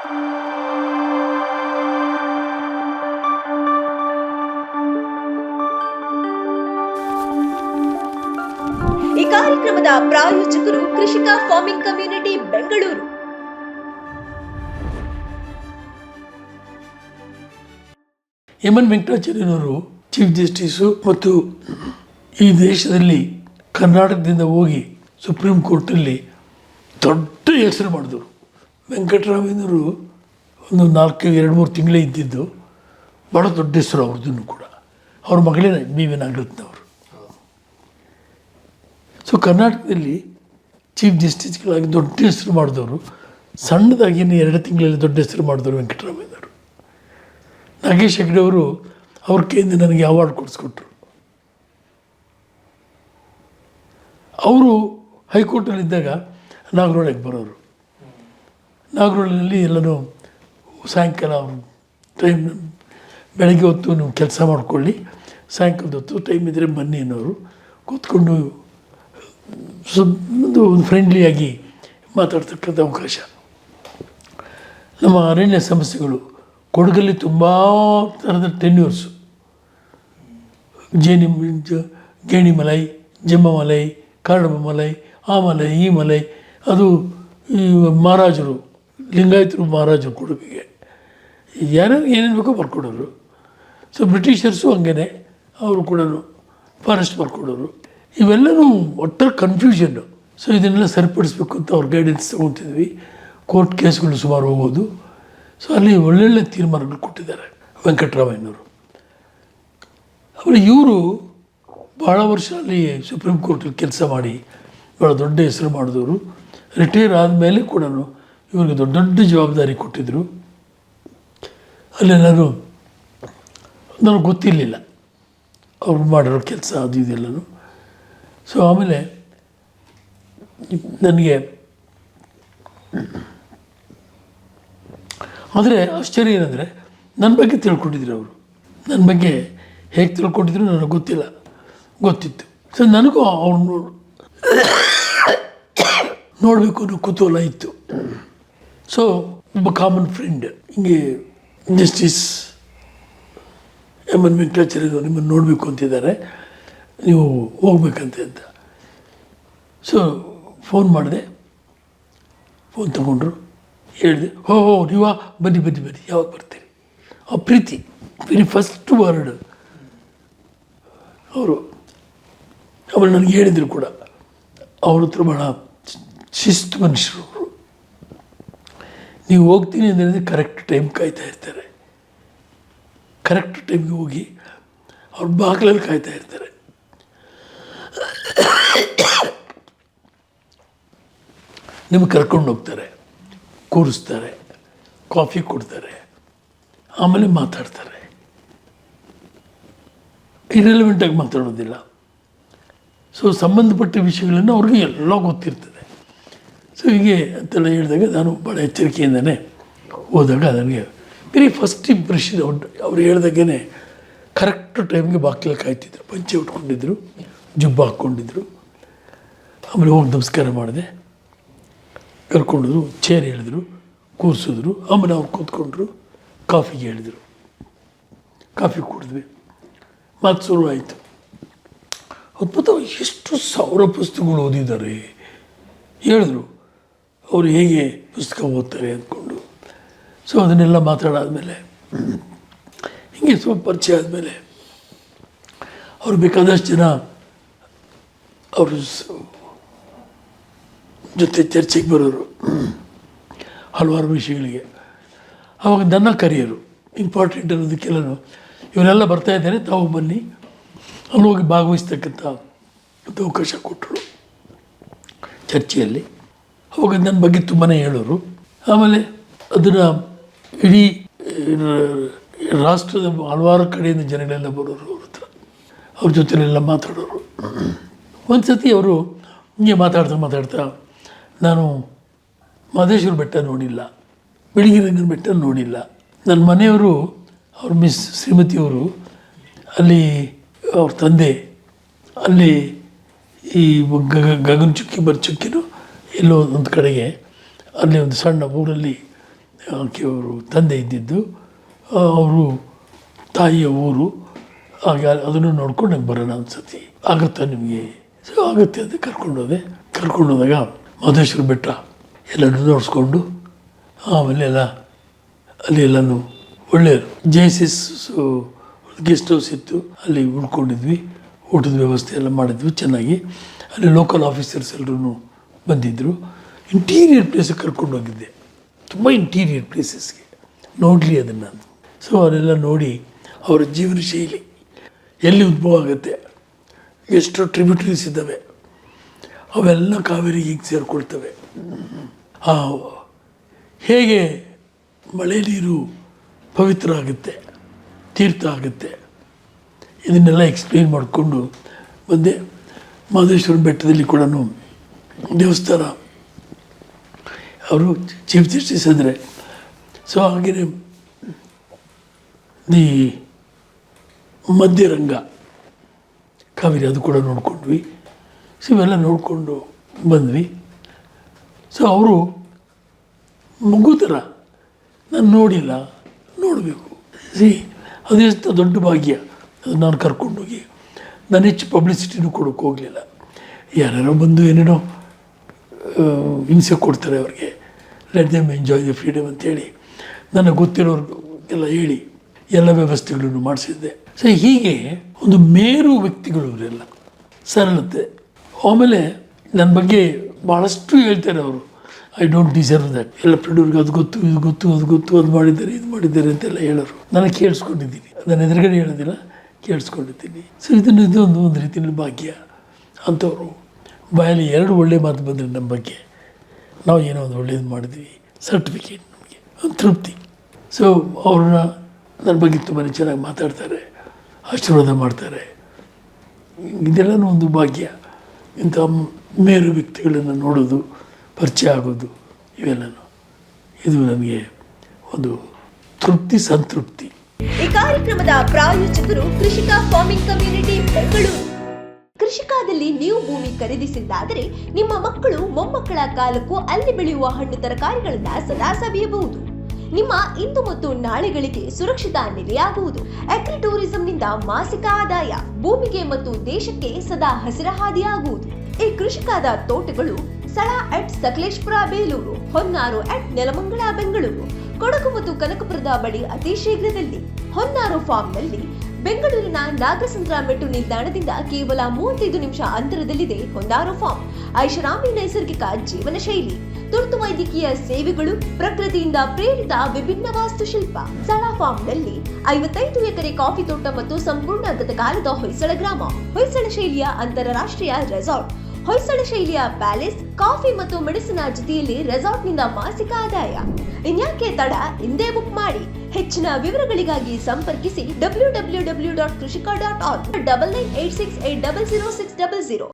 ಈ ಕಾರ್ಯಕ್ರಮದ ಪ್ರಾಯೋಜಕರು ಕೃಷಿಕ ಫಾರ್ಮಿಂಗ್ ಕಮ್ಯುನಿಟಿ ಬೆಂಗಳೂರು. ಹೇಮನ್ ವೆಂಕಟಾಚಾರ್ಯನವರು ಚೀಫ್ ಜಸ್ಟಿಸು ಮತ್ತು ಈ ದೇಶದಲ್ಲಿ ಕರ್ನಾಟಕದಿಂದ ಹೋಗಿ ಸುಪ್ರೀಂ ಕೋರ್ಟಲ್ಲಿ ದೊಡ್ಡ ಹೆಸರು ಮಾಡಿದ್ರು. ವೆಂಕಟರಾಮಯ್ಯನವರು ಒಂದು ನಾಲ್ಕು, ಎರಡು, ಮೂರು ತಿಂಗಳೇ ಇದ್ದಿದ್ದು ಭಾಳ ದೊಡ್ಡ ಹೆಸರು ಅವ್ರದ್ದು ಕೂಡ. ಅವ್ರ ಮಗಳೇ ಬಿ ವಿ ನಾಗರತ್ನವರು. ಸೊ ಕರ್ನಾಟಕದಲ್ಲಿ ಚೀಫ್ ಜಸ್ಟಿಸ್ಗಳಾಗಿ ದೊಡ್ಡ ಹೆಸರು ಮಾಡಿದವರು ಸಣ್ಣದಾಗಿ ಎರಡು ತಿಂಗಳಲ್ಲಿ ದೊಡ್ಡ ಹೆಸರು ಮಾಡಿದವರು ವೆಂಕಟರಾಮಯ್ಯನವರು ನಾಗೇಶ್ ಹೆಗ್ಡೆ ಅವರು ಅವ್ರ ಕೈಯಿಂದ ನನಗೆ ಅವಾರ್ಡ್ ಕೊಡಿಸ್ಕೊಟ್ರು. ಅವರು ಹೈಕೋರ್ಟಲ್ಲಿದ್ದಾಗ ನಾಗರೊಳಗೆ ಬರೋರು. ನಾಗರೋಳಿನಲ್ಲಿ ಎಲ್ಲರೂ ಸಾಯಂಕಾಲ ಟೈಮ್ ಬೆಳಗ್ಗೆ ಹೊತ್ತು ನೀವು ಕೆಲಸ ಮಾಡ್ಕೊಳ್ಳಿ. ಸಾಯಂಕಾಲದ ಹೊತ್ತು ಟೈಮ್ ಇದ್ದರೆ ಬನ್ನಿ ಅನ್ನೋರು ಕೂತ್ಕೊಂಡು ಒಂದು ಒಂದು ಫ್ರೆಂಡ್ಲಿಯಾಗಿ ಮಾತಾಡ್ತಕ್ಕಂಥ ಅವಕಾಶ. ನಮ್ಮ ಅರಣ್ಯ ಸಮಸ್ಯೆಗಳು ಕೊಡಗಲ್ಲಿ ತುಂಬ ಥರದ ಟೆನ್ಯೂರ್ಸು ಜೇನಿ ಗೇಣಿ ಗೇಣಿಮಲೈ ಜಮ್ಮಮಲೈ ಕಾಡಮಲೈ ಆ ಮಲೈ, ಈ ಮಲೈ, ಅದು ಮಹಾರಾಜರು ಲಿಂಗಾಯತರು ಮಹಾರಾಜರು ಕೊಡುಗೆಗೆ. ಯಾರ್ಯಾರು ಏನೇನು ಬೇಕೋ ಬರ್ಕೊಡೋರು. ಸೊ ಬ್ರಿಟಿಷರ್ಸು ಹಂಗೇ ಅವರು ಕೂಡ ಫಾರೆಸ್ಟ್ ಬರ್ಕೊಡೋರು. ಇವೆಲ್ಲನೂ ಒಟ್ಟಾರೆ ಕನ್ಫ್ಯೂಷನ್ನು ಸೊ ಇದನ್ನೆಲ್ಲ ಸರಿಪಡಿಸ್ಬೇಕು ಅಂತ ಅವ್ರ ಗೈಡೆನ್ಸ್ ತೊಗೊತಿದ್ವಿ. ಕೋರ್ಟ್ ಕೇಸ್ಗಳು ಸುಮಾರು ಹೋಗೋದು. ಸೊ ಅಲ್ಲಿ ಒಳ್ಳೊಳ್ಳೆ ತೀರ್ಮಾನಗಳು ಕೊಟ್ಟಿದ್ದಾರೆ ವೆಂಕಟರಾಮಯ್ಯನವರು. ಆಮೇಲೆ ಇವರು ಭಾಳ ವರ್ಷ ಅಲ್ಲಿ ಸುಪ್ರೀಂ ಕೋರ್ಟಲ್ಲಿ ಕೆಲಸ ಮಾಡಿ ಭಾಳ ದೊಡ್ಡ ಹೆಸರು ಮಾಡಿದವರು. ರಿಟೈರ್ ಆದಮೇಲೆ ಕೂಡ ಇವ್ರಿಗೆ ದೊಡ್ಡ ದೊಡ್ಡ ಜವಾಬ್ದಾರಿ ಕೊಟ್ಟಿದ್ದರು ಅಲ್ಲಿ ನಾನು ನನಗೆ ಗೊತ್ತಿರಲಿಲ್ಲ. ಅವ್ರು ಮಾಡಿರೋ ಕೆಲಸ ಅದು ಇದೆಲ್ಲನೂ ಸೊ ಆಮೇಲೆ ನನಗೆ ಆದರೆ ಆಶ್ಚರ್ಯ ಏನಂದರೆ ನನ್ನ ಬಗ್ಗೆ ತಿಳ್ಕೊಂಡಿದ್ರು ಅವರು. ನನ್ನ ಬಗ್ಗೆ ಹೇಗೆ ತಿಳ್ಕೊಂಡಿದ್ರು ನನಗೆ ಗೊತ್ತಿಲ್ಲ. ಗೊತ್ತಿತ್ತು. ಸೊ ನನಗೂ ಅವ್ರು ನೋಡಬೇಕು ಅನ್ನೋ ಕುತೂಹಲ ಇತ್ತು. ಸೊ ಒಬ್ಬ ಕಾಮನ್ ಫ್ರೆಂಡ್ ಹಿಂಗೆ ಜಸ್ಟಿಸ್ ಎಂ ಎನ್ ವೆಂಕಟಾಚಾರ್ಯರು ನಿಮ್ಮನ್ನು ನೋಡಬೇಕು ಅಂತಿದ್ದಾರೆ. ನೀವು ಹೋಗ್ಬೇಕಂತೆ ಅಂತ. ಸೊ ಫೋನ್ ಮಾಡಿದೆ. ಫೋನ್ ತಗೊಂಡ್ರು. ಹೇಳಿದೆ, ಹೋ ಹೋ, ನೀವಾ? ಬನ್ನಿ ಬನ್ನಿ ಬನ್ನಿ. ಯಾವಾಗ ಬರ್ತೀರಿ? ಆ ಪ್ರೀತಿ ವೆರಿ ಫಸ್ಟ್ ವರ್ಡ್ ಅವರು ಅವರು ನನಗೆ ಹೇಳಿದರು ಕೂಡ. ಅವ್ರ ಹತ್ರ ಭಾಳ ಶಿಸ್ತು ಮನುಷ್ಯರು ನೀವು ಹೋಗ್ತೀನಿ ಅಂದರೆ ಕರೆಕ್ಟ್ ಟೈಮ್ ಕಾಯ್ತಾ ಇರ್ತಾರೆ. ಕರೆಕ್ಟ್ ಟೈಮ್ಗೆ ಹೋಗಿ ಅವ್ರ ಬಾಗಿಲಲ್ಲಿ ಕಾಯ್ತಾ ಇರ್ತಾರೆ. ನಿಮ್ಗೆ ಕರ್ಕೊಂಡು ಹೋಗ್ತಾರೆ. ಕೂರಿಸ್ತಾರೆ. ಕಾಫಿ ಕೊಡ್ತಾರೆ. ಆಮೇಲೆ ಮಾತಾಡ್ತಾರೆ. ಇರೆಲಿವೆಂಟಾಗಿ ಮಾತಾಡೋದಿಲ್ಲ. ಸೊ ಸಂಬಂಧಪಟ್ಟ ವಿಷಯಗಳನ್ನು ಅವ್ರಿಗೆ ಎಲ್ಲ ಗೊತ್ತಿರ್ತದೆ. ಸೊ ಹೀಗೆ ಅಂತೆಲ್ಲ ಹೇಳಿದಾಗ ನಾನು ಭಾಳ ಎಚ್ಚರಿಕೆಯಿಂದನೇ ಹೋದಾಗ ನನಗೆ ವೆರಿ ಫಸ್ಟ್ ಇಂಪ್ರೆಷನ್ ಅವ್ರು ಹೇಳ್ದಾಗೇ ಕರೆಕ್ಟ್ ಟೈಮ್ಗೆ ಬಾಗಿಲು ಕಾಯ್ತಿದ್ರು. ಪಂಚೆ ಉಟ್ಕೊಂಡಿದ್ರು, ಜುಬ್ಬ ಹಾಕ್ಕೊಂಡಿದ್ರು. ಆಮೇಲೆ ಹೋಗಿ ನಮಸ್ಕಾರ ಮಾಡಿದೆ. ಕರ್ಕೊಂಡ್ರು ಚೇರ್ ಹೇಳಿದ್ರು, ಕೂರಿಸಿದ್ರು. ಆಮೇಲೆ ಅವ್ರು ಕೂತ್ಕೊಂಡ್ರು, ಕಾಫಿಗೆ ಹೇಳಿದರು. ಕಾಫಿ ಕುಡಿದ್ವಿ. ಮತ್ತು ಶುರು ಆಯಿತು. ಅದ್ಭುತ ಎಷ್ಟು ಸಾವಿರ ಪುಸ್ತಕಗಳು ಓದಿದ್ದಾರೆ. ಹೇಳಿದ್ರು. ಅವರು ಹೇಗೆ ಪುಸ್ತಕ ಓದ್ತಾರೆ ಅಂದ್ಕೊಂಡು. ಸೊ ಅದನ್ನೆಲ್ಲ ಮಾತಾಡಾದಮೇಲೆ, ಹೀಗೆ ಸ್ವಲ್ಪ ಪರಿಚಯ ಆದಮೇಲೆ, ಅವ್ರು ಬೇಕಾದಷ್ಟು ಜನ ಅವರು ಜೊತೆ ಚರ್ಚೆಗೆ ಬರೋರು. ಹಲವಾರು ವಿಷಯಗಳಿಗೆ. ಅವಾಗ ನನ್ನ ಕರಿಯರು ಇಂಪಾರ್ಟೆಂಟ್ ಅನ್ನೋದಕ್ಕೆಲ್ಲನೂ ಇವರೆಲ್ಲ ಬರ್ತಾ ಇದ್ದಾರೆ, ತಾವು ಬನ್ನಿ. ಅಲ್ಲಿ ಹೋಗಿ ಭಾಗವಹಿಸ್ತಕ್ಕಂಥ ಅವಕಾಶ ಕೊಟ್ಟರು. ಚರ್ಚೆಯಲ್ಲಿ. ಅವಾಗ ನನ್ನ ಬಗ್ಗೆ ತುಂಬಾ ಹೇಳೋರು. ಆಮೇಲೆ ಅದನ್ನು ಇಡೀ ರಾಷ್ಟ್ರದ ಹಲವಾರು ಕಡೆಯಿಂದ ಜನಗಳೆಲ್ಲ ಬರೋರು ಅವ್ರ ಹತ್ರ. ಅವ್ರ ಜೊತೆಲೆಲ್ಲ ಮಾತಾಡೋರು. ಒಂದು ಸತಿ ಅವರು ಹಿಂಗೆ ಮಾತಾಡ್ತಾ ಮಾತಾಡ್ತಾ ನಾನು ಮಹದೇಶ್ವರ ಬೆಟ್ಟ ನೋಡಿಲ್ಲ ಬಿಳಿಗಿರಂಗನ ಬೆಟ್ಟ ನೋಡಿಲ್ಲ. ನನ್ನ ಮನೆಯವರು, ಅವ್ರ ಮಿಸ್ ಶ್ರೀಮತಿಯವರು ಅಲ್ಲಿ ಅವ್ರ ತಂದೆ, ಅಲ್ಲಿ ಈ ಗಗ ಗಗನ ಚುಕ್ಕಿ ಬರ್ ಚುಕ್ಕಿನೂ ಎಲ್ಲೋ ಒಂದು ಕಡೆಗೆ ಅಲ್ಲಿ ಒಂದು ಸಣ್ಣ ಊರಲ್ಲಿ ಅವರು ತಂದೆ ಇದ್ದಿದ್ದು ಅವರು ತಾಯಿಯ ಊರು ಆಗ ಅದನ್ನು ನೋಡ್ಕೊಂಡು ನಂಗೆ ಬರೋಣ ಅನ್ಸತಿ ಆಗುತ್ತಾ ನಿಮಗೆ? ಸೊ, ಆಗುತ್ತೆ ಅಂತ ಕರ್ಕೊಂಡೋದೆ ಕರ್ಕೊಂಡೋದಾಗ ಮಹದೇಶ್ವರ ಬೆಟ್ಟ ಎಲ್ಲನೂ ನೋಡಿಸ್ಕೊಂಡು, ಆಮೇಲೆ ಎಲ್ಲ, ಅಲ್ಲಿ ಎಲ್ಲನೂ ಒಳ್ಳೆಯ J S S guest house ಇತ್ತು. ಅಲ್ಲಿ ಉಳ್ಕೊಂಡಿದ್ವಿ. ಊಟದ ವ್ಯವಸ್ಥೆ ಎಲ್ಲ ಮಾಡಿದ್ವಿ ಚೆನ್ನಾಗಿ. ಅಲ್ಲಿ ಲೋಕಲ್ ಆಫೀಸರ್ಸ್ ಎಲ್ಲರೂ ಬಂದಿದ್ದರು ಇಂಟೀರಿಯರ್ ಪ್ಲೇಸಿಗೆ ಕರ್ಕೊಂಡು ಹೋಗಿದ್ದೆ. ತುಂಬ ಇಂಟೀರಿಯರ್ ಪ್ಲೇಸಸ್ಗೆ ನೋಡಲಿ ಅದನ್ನು ಸೊ ಅವರೆಲ್ಲ ನೋಡಿ ಅವರ ಜೀವನ ಶೈಲಿ ಎಲ್ಲಿ ಉದ್ಭವ ಆಗುತ್ತೆ, ಎಷ್ಟು ಟ್ರಿಬ್ಯೂಟರೀಸ್ ಇದ್ದಾವೆ, ಅವೆಲ್ಲ ಕಾವೇರಿಗೆ ಈಗ ಸೇರಿಕೊಳ್ತವೆ. ಆ, ಹೇಗೆ ಮಳೆ ನೀರು ಪವಿತ್ರ ಆಗುತ್ತೆ ತೀರ್ಥ ಆಗುತ್ತೆ, ಇದನ್ನೆಲ್ಲ ಎಕ್ಸ್ಪ್ಲೇನ್ ಮಾಡಿಕೊಂಡು ಬಂದೆ. ಮಹದೇಶ್ವರ ಬೆಟ್ಟದಲ್ಲಿ ಕೂಡ ದೇವಸ್ಥಾನ. ಅವರು ಚೀಫ್ ಜಸ್ಟಿಸ್ ಅಂದರೆ. ಸೊ ಹಾಗೆಯೇ ದಿ ಮಧ್ಯರಂಗ ಕಾವೇರಿ ಅದು ಕೂಡ ನೋಡಿಕೊಂಡ್ವಿ. ಸೊ ಇವೆಲ್ಲ ನೋಡಿಕೊಂಡು ಬಂದ್ವಿ. ಸೊ ಅವರು ಮಗು ಥರ ನಾನು ನೋಡಿಲ್ಲ, ನೋಡಬೇಕು. ಸಿ ಅದೆಷ್ಟು ದೊಡ್ಡ ಭಾಗ್ಯ. ಅದು ನಾನು ಕರ್ಕೊಂಡೋಗಿ. ನಾನು ಹೆಚ್ಚು ಪಬ್ಲಿಸಿಟಿನೂ ಕೊಡೋಕ್ಕೆ ಹೋಗಲಿಲ್ಲ. ಯಾರ್ಯಾರೋ ಬಂದು ಏನೇನೋ ಹಿಂಸೆ ಕೊಡ್ತಾರೆ ಅವ್ರಿಗೆ. Let them enjoy the freedom ಅಂತೇಳಿ ನನಗೆ ಗೊತ್ತಿರೋರಿಗೆಲ್ಲ ಹೇಳಿ ಎಲ್ಲ ವ್ಯವಸ್ಥೆಗಳನ್ನು ಮಾಡಿಸಿದ್ದೆ. ಸೊ ಹೀಗೆ ಒಂದು ಮೇರು ವ್ಯಕ್ತಿಗಳು ಇವರೆಲ್ಲ. ಸರಳತೆ. ಆಮೇಲೆ ನನ್ನ ಬಗ್ಗೆ ಭಾಳಷ್ಟು ಹೇಳ್ತಾರೆ ಅವರು. ಐ ಡೋಂಟ್ ಡಿಸರ್ವ್ ದಟ್ ಎಲ್ಲ ಫ್ರೆಂಡ್ರಿಗೆ ಅದು ಗೊತ್ತು, ಇದು ಗೊತ್ತು, ಅದು ಗೊತ್ತು, ಅದು ಮಾಡಿದ್ದಾರೆ, ಇದು ಮಾಡಿದ್ದಾರೆ ಅಂತೆಲ್ಲ ಹೇಳೋರು. ನಾನು ಕೇಳಿಸ್ಕೊಂಡಿದ್ದೀನಿ. ನಾನು ಎದುರುಗಡೆ ಹೇಳೋದಿಲ್ಲ, ಕೇಳಿಸ್ಕೊಂಡಿದ್ದೀನಿ. ಸೊ ಇದನ್ನು ಇದು ಒಂದು ಒಂದು ರೀತಿಯಲ್ಲಿ ಭಾಗ್ಯ ಅಂಥವ್ರು ಬಾಯಲ್ಲಿ ಎರಡು ಒಳ್ಳೆ ಮಾತು ಬಂದರೆ ನಮ್ಮ ಬಗ್ಗೆ ನಾವು ಏನೋ ಒಂದು ಒಳ್ಳೇದು ಮಾಡಿದ್ವಿ ಸರ್ಟಿಫಿಕೇಟ್ ನಮಗೆ, ಒಂದು ತೃಪ್ತಿ. ಸೊ ಅವ್ರನ್ನ ನನ್ನ ಬಗ್ಗೆ ತುಂಬಾ ಚೆನ್ನಾಗಿ ಮಾತಾಡ್ತಾರೆ, ಆಶೀರ್ವಾದ ಮಾಡ್ತಾರೆ. ಇದೆಲ್ಲನೂ ಒಂದು ಭಾಗ್ಯ. ಇಂಥ ಮೇರು ವ್ಯಕ್ತಿಗಳನ್ನು ನೋಡೋದು, ಪರಿಚಯ ಆಗೋದು, ಇವೆಲ್ಲನೂ. ಇದು ನನಗೆ ಒಂದು ತೃಪ್ತಿ, ಸಂತೃಪ್ತಿ. ಈ ಕಾರ್ಯಕ್ರಮದ ಪ್ರಾಯೋಜಕರು ಕೃಷಿಕ ಫಾರ್ಮಿಂಗ್ ಕಮ್ಯುನಿಟಿ ಬೆಂಗಳೂರು. ಕೃಷಿಕಾದಲ್ಲಿ ನೀವು ಭೂಮಿ ಖರೀದಿಸಿದ್ದಾದರೆ ನಿಮ್ಮ ಮಕ್ಕಳು ಮೊಮ್ಮಕ್ಕಳ ಕಾಲಕ್ಕೂ ಅಲ್ಲಿ ಬೆಳೆಯುವ ಹಣ್ಣು ತರಕಾರಿಗಳನ್ನ ಸದಾ ಸವಿಯಬಹುದು. ನಿಮ್ಮ ಇಂದು ಮತ್ತು ನಾಳೆಗಳಿಗೆ ಸುರಕ್ಷಿತ ನೆಲೆಯಾಗುವುದು. ಅಗ್ರಿ ಟೂರಿಸಂನಿಂದ ಮಾಸಿಕ ಆದಾಯ ಭೂಮಿಗೆ ಮತ್ತು ದೇಶಕ್ಕೆ ಸದಾ ಹಸಿರ ಹಾದಿಯಾಗುವುದು ಈ ಕೃಷಿಕಾದ ತೋಟಗಳು ಸ್ಥಳ ಅಟ್ ಸಕಲೇಶ್ಪುರ, ಬೇಲೂರು, ಹೊನ್ನಾರು ಅಟ್ ನೆಲಮಂಗಳ ಬೆಂಗಳೂರು, ಕೊಡಗು ಮತ್ತು ಕನಕಪುರದ ಬಳಿ ಅತಿ ಶೀಘ್ರದಲ್ಲಿ ಹೊನ್ನಾರು ಫಾರ್ಮ್ನಲ್ಲಿ ಬೆಂಗಳೂರಿನ ನಾಗಸಂದ್ರ ಮೆಟ್ರೋ ನಿಲ್ದಾಣದಿಂದ ಕೇವಲ ಮೂವತ್ತೈದು ನಿಮಿಷ ಅಂತರದಲ್ಲಿದೆ ಹೊಂದಾರೋ ಫಾರ್ಮ್. ಐಷಾರಾಮಿ ನೈಸರ್ಗಿಕ ಜೀವನ ಶೈಲಿ ತುರ್ತು ವೈದ್ಯಕೀಯ ಸೇವೆಗಳು, ಪ್ರಕೃತಿಯಿಂದ ಪ್ರೇರಿತ ವಿಭಿನ್ನ ವಾಸ್ತುಶಿಲ್ಪ. ಸಳ ಫಾರ್ಮ್ನಲ್ಲಿ ಐವತ್ತೈದು ಎಕರೆ ಕಾಫಿ ತೋಟ ಮತ್ತು ಸಂಪೂರ್ಣ ಗತಕಾಲದ ಹೊಯ್ಸಳ ಗ್ರಾಮ, ಹೊಯ್ಸಳ ಶೈಲಿಯ ಅಂತಾರಾಷ್ಟ್ರೀಯ ರೆಸಾರ್ಟ್. ಹೊಯ್ಸಳ ಶೈಲಿಯ ಪ್ಯಾಲೇಸ್, ಕಾಫಿ ಮತ್ತು ಮೆಡಿಸಿನ ಜೊತೆಯಲ್ಲಿ ರೆಸಾರ್ಟ್ನಿಂದ ಮಾಸಿಕ ಆದಾಯ. ಇನ್ಯಾಕೆ ತಡ? ಹಿಂದೆ ಬುಕ್ ಮಾಡಿ. ಹೆಚ್ಚಿನ ವಿವರಗಳಿಗಾಗಿ ಸಂಪರ್ಕಿಸಿ W W W dot Krishika dot org double nine eight six eight double zero six double zero